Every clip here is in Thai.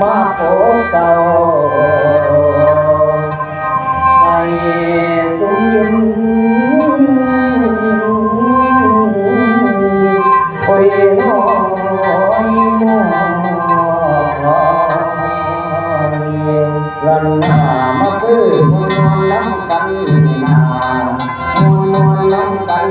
มาโผเก่าไปสุยินโอ้ยน้ยน้อยลันหามาคือมวนน้ำกันนามวนน้ำกัน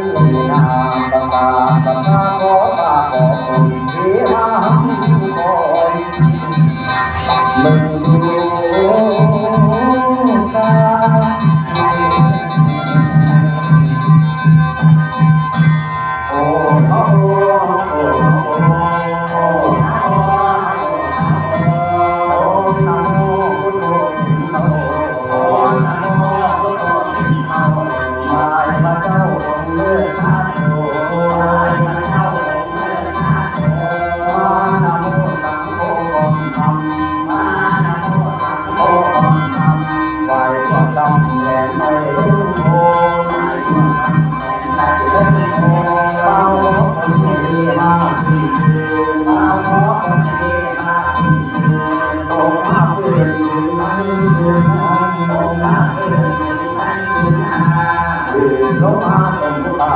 ไปก็ต้องแก่ไม่รู้เราคนดีมาสิเราคนมีมาตรงมาเพื่อนมันตรงมาเพื่อนมันตรงมาเป็นผู้ตา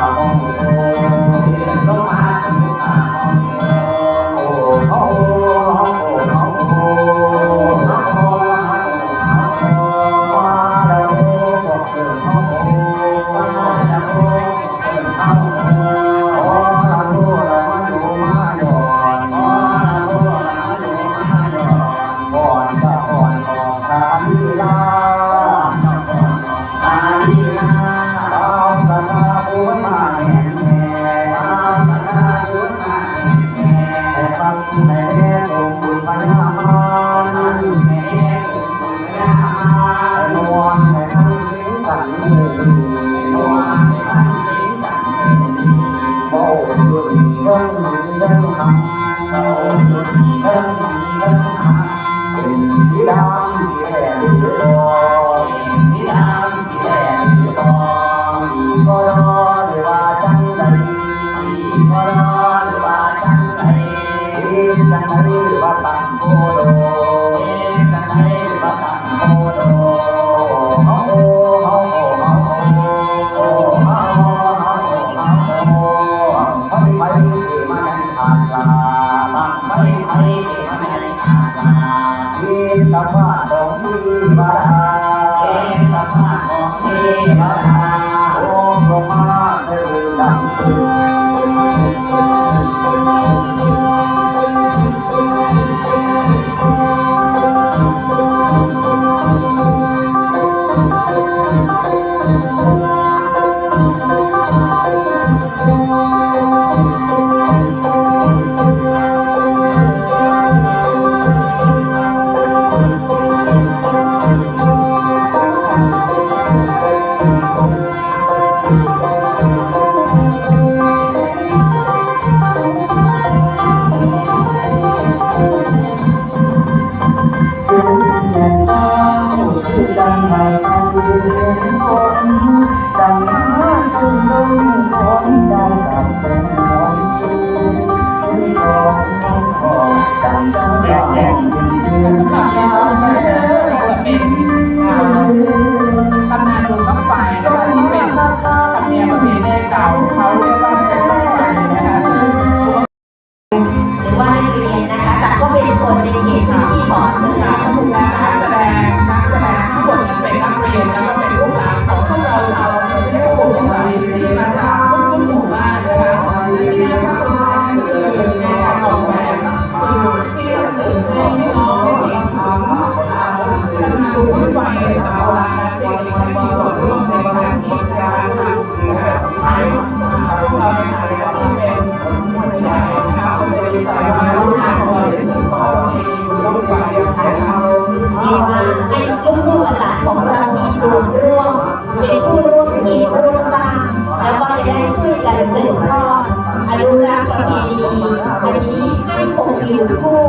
เป็นผู้ร่วมทีมร่วมสร้างแล้วก็จะได้ช่วยกันสืบทอดอนุรักษ์ประเพณีอันนี้ให้คงอยู่คู่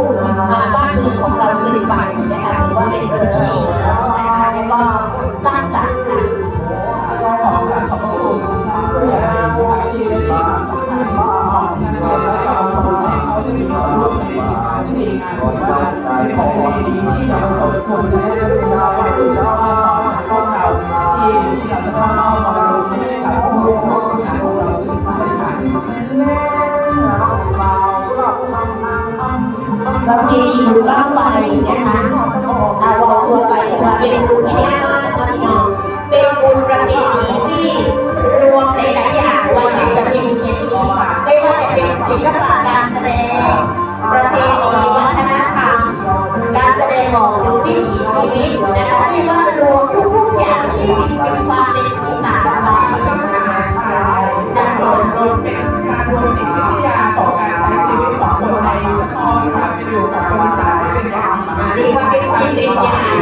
มาบ้านเมืองของเราสืบไปนะคะถือว่าเป็นสิ่งที่ดีแล้วก็สร้างสรรค์ค่ะที่มีงานบริกานที่ของดีที่เราสมควรจะ ประเพณีบุญบ้างไฟนะคะเอาวอตัวไปว่าเป็นบุญที่ยากมากนะพี่น้องเป็นบุญประเพณีที่รวมหลายๆอย่างไว้ในประเพณีนี้ไม่ว่าจะเป็นศิลปะการแสดงประเพณีวัฒนธรรมการแสดงออกถึงวิถีชีวิตนะคะเรียกว่ารวมทุกๆอย่างที่มีความเป็นอีสานไว้ต้องการการรวมรวมเป็น จิตวิญญาณ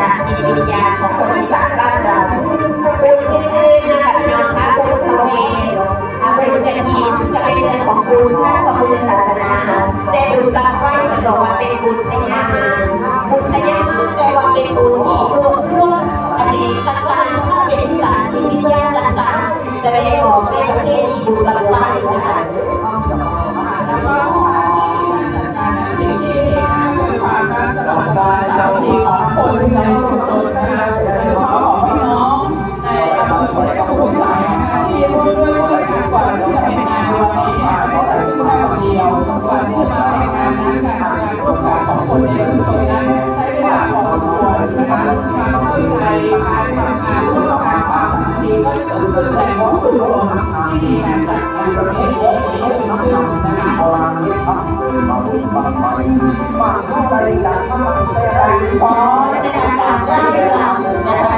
นะจิตวิญญาณของคนอีสานบ้านเราบุญอื่นๆนะคะพี่น้องคะบุญทเวอาบุญกระถิ่นจะเป็นเรื่องของบุญทางพระพุทธศาสนาแต่บุญบางไฟก็บอกว่าเป็นบุญพญานาคบุญพญานาคแต่ว่าเป็นบุญที่รวมรวมอดีตต่างๆถ้าเป็นอีสานจิตวิญญาณต่างๆแสดงออกในประเทศนี้บุญบางไฟน นที่มีการจัดงานประเพณีนี้เกิดขึ้นนะคะฟ้อนนะคะการไล่รำนะคะแล้วก็ท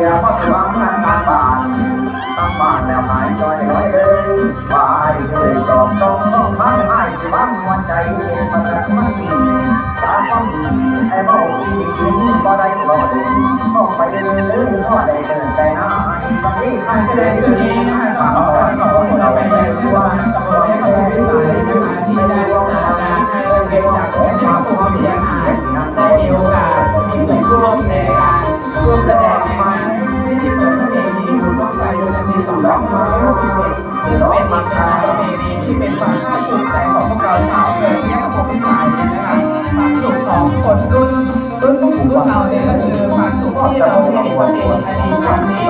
เดียวก็ตัวมันตาบานตาบานแล้วหายจอยร้อยเลยวายเคยตอบต้องต้องฟังให้ที่บ้านหัวใจมันรักมันดีตาต้องดีไอ้บ่ดีกินก็ได้ก็ดีก็ไปเรื่อยๆก็ได้เดินใจนะบางทีใครแสดดงงจุจุดดนี้นี้นะนะคะคะขขออขขออขอบขอบ เราเนี่ยก็คือความสุขที่เราได้เห็นประเพณีอันดีงามนี้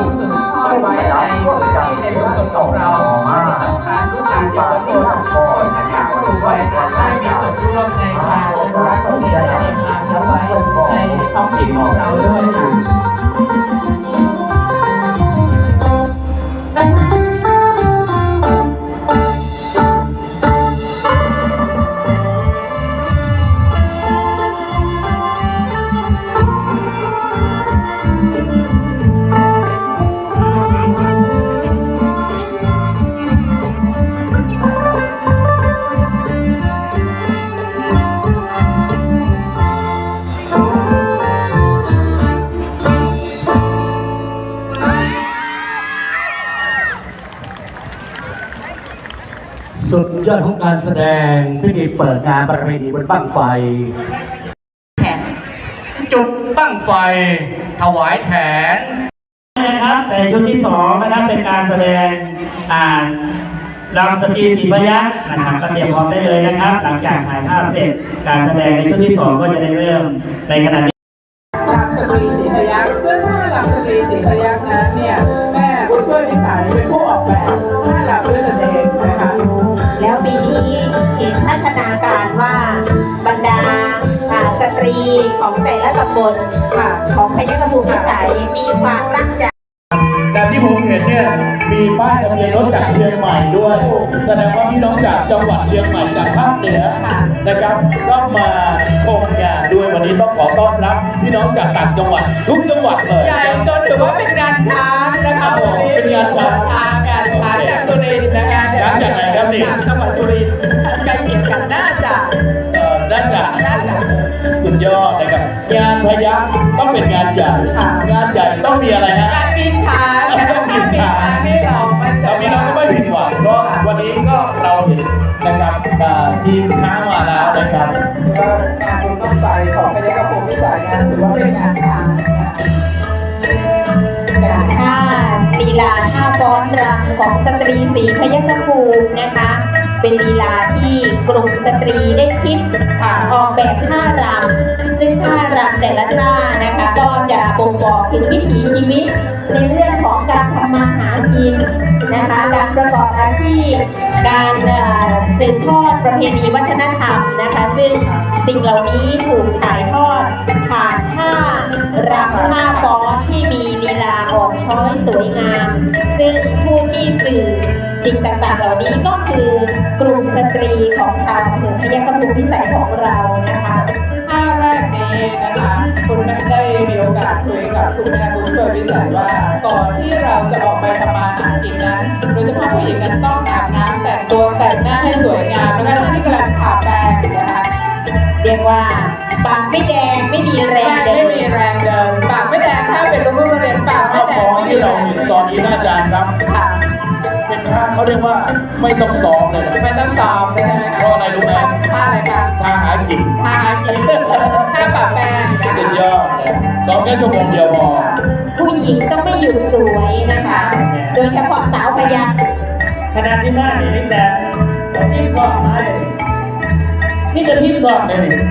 ถูกสืบทอดไว้ในพื้นที่ในชุมชนของเราและที่สำคัญลูกหลานเยาวชนคนนักศึกลุ่มวัยได้มีส่วนร่วมในการอนุรักษ์ประเพณีอันดีงามไว้ในท้องถิ่นของเราด้วยค่ะ ยอดของการแสดงพิธีเปิดงานประเพณีบนบั้งไฟแขนจุดบั้งไฟ ถวายแขนนะครับแต่ชุดที่สองนะครับเป็นการแสดงอ่านรำสตรีสีพยัคฆ์นะครับก็เตรียมพร้อมได้เลยนะครับ หลังจากถ่ายภาพเสร็จ การแสดงในชุดที่สองก็จะได้เริ่มในขณะนี้ลำสตรีสีพยัคฆ์ซึ่งถ้าลำสตรีสีพยัคฆ์นั้นเนี่ยแม่บุญช่วยวิสัยเป็นผู้ออกแบบ ของแต่ละตำบลค่ะของพยัคฆภูมิพิสัยมีความตั้งใจแต่ที่ผมเห็นเนี่ย มีป้ายทะเบียนรถจากเชียงใหม่ด้วย แสดงว่าพี่น้องจากจังหวัดเชียงใหม่จากภาคเหนือนะครับก็มาชมงานด้วยวันนี้ต้องขอต้อนรับพี่น้องจากต่างจังหวัดทุกจังหวัดเลยใหญ่จนถือว่าเป็นงานช้างนะคะวันนี้เป็นงานช้างช้างงานช้างจากสุรินทร์นะคะช้างจากไหนครับนี่จากจังหวัดสุรินทร์ใกล้เคียงกันน่าจะ พยัคฆ์ต้องเป็นงานใหญ่ งานใหญ่ต้องมีอะไรฮะการบินช้างนะคะการบินช้างนี่เรามันจะเราพี่น้องก็ไม่ผิดหวังเพราะวันนี้ก็เราเห็นนะครับทีมช้างมาแล้วนะครับถือว่างานบุญต้องใจของพยัคฆภูมิพิสัยงานถือว่าเป็นงานช้างนะคะท่าลีลาท่าฟ้อนรำของสตรีสีพยัคฆภูมินะคะ เป็นลีลาที่กลุ่มสตรีได้คิดออกแบบท่ารำซึ่งท่ารำแต่ละท่านะคะก็จะบ่งบอกถึงวิถีชีวิต ในเรื่องของการทำมาหากินนะคะการประกอบอาชีพ การสืบทอดประเพณีวัฒนธรรมนะคะ ซึ่งสิ่งเหล่านี้ถูกถ่ายทอดผ่านท่ารำท่าฟ้อนที่มีลีลาอ่อนช้อยสวยงาม ซึ่งผู้ที่สื่อ สิ่งต่างๆ เหล่านี้ก็คือกลุ่มสตรีของชาวอำเภอพยัคฆภูมิพิสัยของเรานะคะท่าแรกนี้นะคะคุณแม่ได้มีโอกาสคุยกับคุณแม่บุญช่วยวิสัยว่าก่อนที่เราจะออกไปทำมาหากินนั้นโดยเฉพาะผู้หญิงนั้นต้องอาบน้ำแต่งตัวแต่งหน้าให้สวยงามแล้วก็ที่กำลังทาแป้งนะคะเรียกว่าปากไม่แดงไม่มีแรงเดิไม่มีแรงเดินปากไม่แดงถ้าเป็นลูกๆมาเรียนปากไม่แดงไม่มีที่แรเรางตอนนี้นะอาจารย์ครับ ค่ะเป็นท่าเขาเรียกว่าไม่ต้องซ้อมเลยนะไม่ต้องซ้อมใช่ไหมคะเพราะอะไรรู้ไหมท่าอะไรคะท่าหากินท่าหากินท่าปากแป้งนะสุดคะยอดเลยซ้อมแค่ชั่วโมงเดียวพอผู้หญิงต้องไม่อยู่สวยนะคะ โดยเฉพาะสาวพยัคฆ์ขนาดที่มาเนี่ยนี่แต่ผมที่สอบมาเลยนี่จะที่สอบเลย